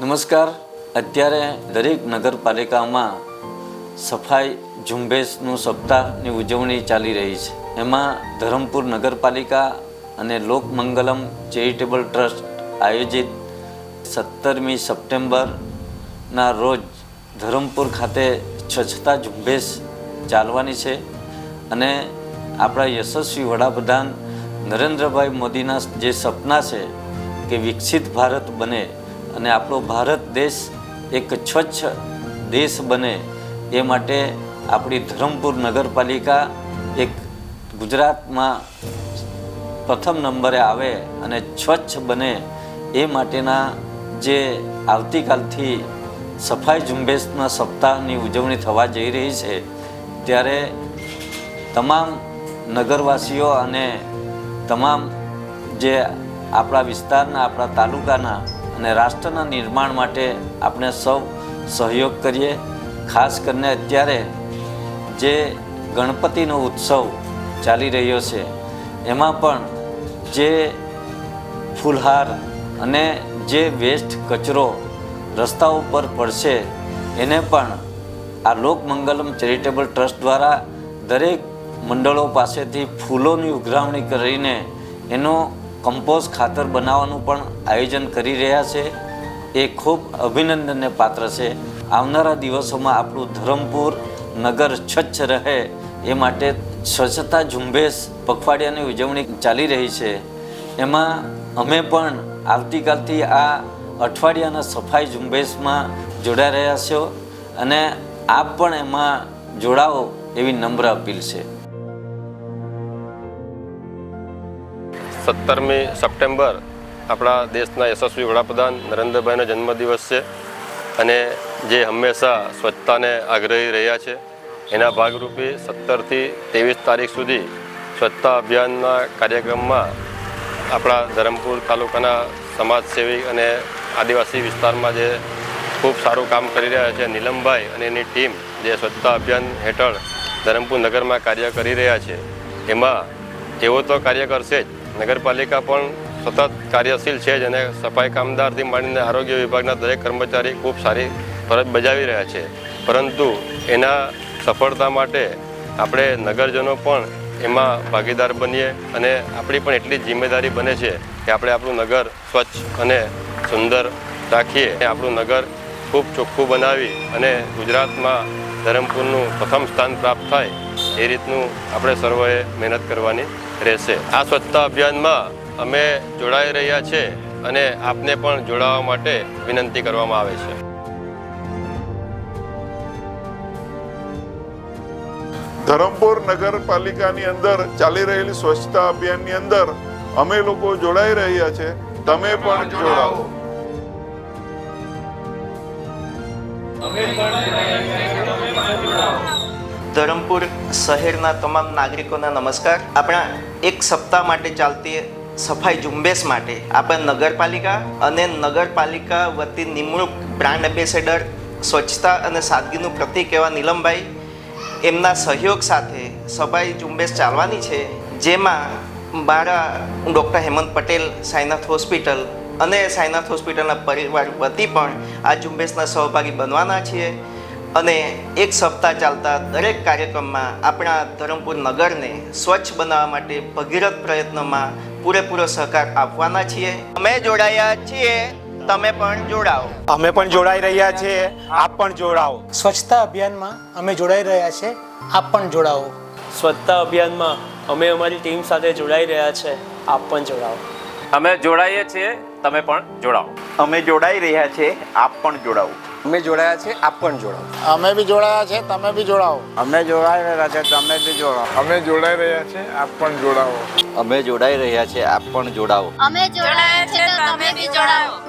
નમસ્કાર. અત્યારે દરેક નગરપાલિકામાં સફાઈ ઝુંબેશનું સપ્તાહની ઉજવણી ચાલી રહી છે. એમાં ધરમપુર નગરપાલિકા અને લોકમંગલમ ચેરિટેબલ ટ્રસ્ટ આયોજિત સત્તરમી સપ્ટેમ્બરના રોજ ધરમપુર ખાતે સ્વચ્છતા ઝુંબેશ ચાલવાની છે અને આપણા યશસ્વી વડાપ્રધાન નરેન્દ્રભાઈ મોદીના જે સપના છે કે વિકસિત ભારત બને અને આપણો ભારત દેશ એક સ્વચ્છ દેશ બને એ માટે આપણી ધરમપુર નગરપાલિકા એક ગુજરાતમાં પ્રથમ નંબરે આવે અને સ્વચ્છ બને એ માટેના જે આવતીકાલથી સફાઈ ઝુંબેશના સપ્તાહની ઉજવણી થવા જઈ રહી છે, ત્યારે તમામ નગરવાસીઓ અને તમામ જે આપણા વિસ્તારના, આપણા તાલુકાના અને રાષ્ટ્રના નિર્માણ માટે આપણે સૌ સહયોગ કરીએ. ખાસ કરીને અત્યારે જે ગણપતિનો ઉત્સવ ચાલી રહ્યો છે, એમાં પણ જે ફૂલહાર અને જે વેસ્ટ કચરો રસ્તા ઉપર પડશે, એને પણ આ લોકમંગલમ ચેરિટેબલ ટ્રસ્ટ દ્વારા દરેક મંડળો પાસેથી ફૂલોની ઉઘરાવણી કરીને એનો કમ્પોઝ ખાતર બનાવવાનું પણ આયોજન કરી રહ્યા છે. એ ખૂબ અભિનંદનને પાત્ર છે. આવનારા દિવસોમાં આપણું ધરમપુર નગર સ્વચ્છ રહે એ માટે સ્વચ્છતા ઝુંબેશ પખવાડિયાની ઉજવણી ચાલી રહી છે. એમાં અમે પણ આવતીકાલથી આ અઠવાડિયાના સફાઈ ઝુંબેશમાં જોડાઈ રહ્યા છો અને આપ પણ એમાં જોડાઓ એવી નમ્ર અપીલ છે. સત્તરમી સપ્ટેમ્બર આપણા દેશના યશસ્વી વડાપ્રધાન નરેન્દ્રભાઈનો જન્મદિવસ છે અને જે હંમેશા સ્વચ્છતાને આગ્રહી રહ્યા છે, એના ભાગરૂપે સત્તરથી ત્રેવીસ તારીખ સુધી સ્વચ્છતા અભિયાનના કાર્યક્રમમાં આપણા ધરમપુર તાલુકાના સમાજસેવી અને આદિવાસી વિસ્તારમાં જે ખૂબ સારું કામ કરી રહ્યા છે, નીલમભાઈ અને એની ટીમ જે સ્વચ્છતા અભિયાન હેઠળ ધરમપુર નગરમાં કાર્ય કરી રહ્યા છે, એમાં એવો તો કાર્ય કરશે જ નગરપાલિકા પણ સતત કાર્યશીલ છે જ અને સફાઈ કામદારથી માંડીને આરોગ્ય વિભાગના દરેક કર્મચારી ખૂબ સારી ફરજ બજાવી રહ્યા છે. પરંતુ એના સફળતા માટે આપણે નગરજનો પણ એમાં ભાગીદાર બનીએ અને આપણી પણ એટલી જિમ્મેદારી બને છે કે આપણે આપણું નગર સ્વચ્છ અને સુંદર રાખીએ. આપણું નગર ખૂબ ચોખ્ખું બનાવી અને ગુજરાતમાં ધરમપુરનું પ્રથમ સ્થાન પ્રાપ્ત થાય એ રીતનું આપણે સર્વે મહેનત કરવાની રહેશે. આ સ્વચ્છતા અભિયાનમાં અમે જોડાઈ રહ્યા છે અને આપને પણ જોડાવા માટે વિનંતી કરવામાં આવે છે. ધરમપુર નગરપાલિકાની અંદર ચાલી રહેલી સ્વચ્છતા અભિયાનની અંદર અમે લોકો જોડાઈ રહ્યા છે. તમે પણ જોડાઓ. ધરમપુર શહેરના તમામ નાગરિકોના નમસ્કાર. આપણા એક સપ્તાહ માટે ચાલતી સફાઈ ઝુંબેશ માટે આપણે નગરપાલિકા અને નગરપાલિકા વતી નિમણૂક બ્રાન્ડ એમ્બેસેડર સ્વચ્છતા અને સાદગીનું પ્રતિક એવા નીલમભાઈ એમના સહયોગ સાથે સફાઈ ઝુંબેશ ચાલવાની છે, જેમાં મારા ડૉક્ટર હેમંત પટેલ સાયનાથ હોસ્પિટલ અને સાયનાથ હોસ્પિટલના પરિવાર વતી પણ આ ઝુંબેશના સહભાગી બનવાના છીએ. અને એક સપ્તાહ ચાલતા દરેક કાર્યક્રમમાં આપણા ધરમપુર નગરને સ્વચ્છ બનાવવા માટે ભગીરથ પ્રયત્નોમાં પૂરેપૂરો સહકાર આપવાના છીએ. અમે જોડાયા છીએ. તમે પણ જોડાઓ. અમે પણ જોડાઈ રહ્યા છીએ. આપ પણ જોડાઓ. સ્વચ્છતા અભિયાનમાં અમે જોડાઈ રહ્યા છે. આપ પણ જોડાઓ. સ્વચ્છતા અભિયાનમાં અમે અમારી ટીમ સાથે જોડાઈ રહ્યા છે. આપ પણ જોડાઓ. અમે જોડાઈએ છીએ. તમે પણ જોડાઓ. અમે જોડાઈ રહ્યા છીએ. આપ પણ જોડાઓ. અમે જોડાયા છે આપ પણ જોડાઓ. અમે બી જોડાયા છે તમે બી જોડાઓ. અમે જોડાઈ રહ્યા છે તમે બી જોડાઓ. અમે જોડાઈ રહ્યા છે આપ પણ જોડાઓ. અમે જોડાઈ રહ્યા છે આપ પણ જોડાઓ. અમે જોડાયા છે તમે બી જોડાઓ.